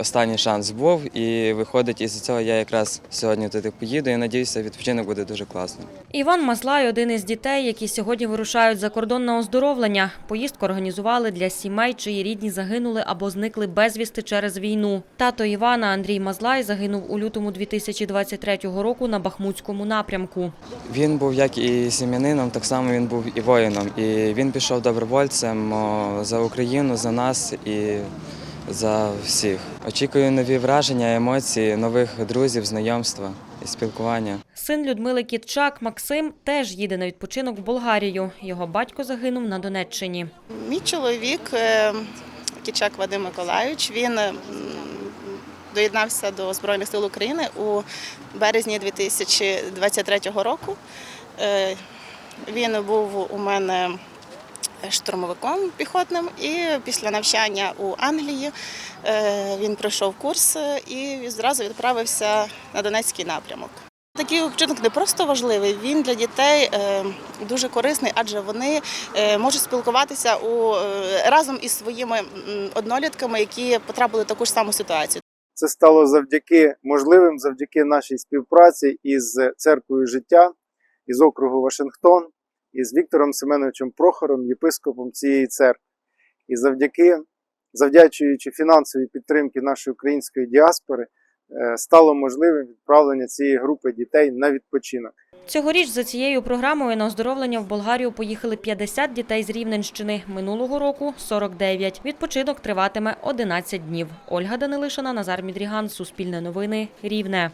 Останній шанс був, і виходить, із цього я якраз сьогодні туди поїду. І надіюся, відпочинок буде дуже класним. Іван Мазлай один із дітей, які сьогодні вирушають за кордон на оздоровлення. Поїздку організували для сімей, чиї рідні загинули або зникли безвісти через війну. Тато Івана Андрій Мазлай загинув у лютому 2023 року на Бахмутському напрямку. Він був як і сім'янином, так само він був і воїном. І він пішов добровольцем за Україну, за нас і за всіх. Очікую нові враження, емоції, нових друзів, знайомства і спілкування. Син Людмили Кітчак Максим теж їде на відпочинок в Болгарію. Його батько загинув на Донеччині. Мій чоловік е, Кічак Вадим Миколайович, він доєднався до Збройних сил України у березні 2023 року. Е, Він був у мене штурмовиком піхотним і після навчання у Англії е, він пройшов курс е, і зразу відправився на Донецький напрямок. Такий вчинок не просто важливий, він для дітей е, дуже корисний, адже вони можуть спілкуватися у, разом із своїми однолітками, які потрапили в таку ж саму ситуацію. Це стало завдяки можливим, завдяки нашій співпраці із церквою життя, із округу Вашингтон, із Віктором Семеновичем Прохором, єпископом цієї церкви. І завдяки, завдячуючи фінансовій підтримці нашої української діаспори, е, стало можливим відправлення цієї групи дітей на відпочинок. Цьогоріч за цією програмою на оздоровлення в Болгарію поїхали 50 дітей з Рівненщини. Минулого року 49. Відпочинок триватиме 11 днів. Ольга Данилишина, Назар Мідріган, Суспільне новини, Рівне.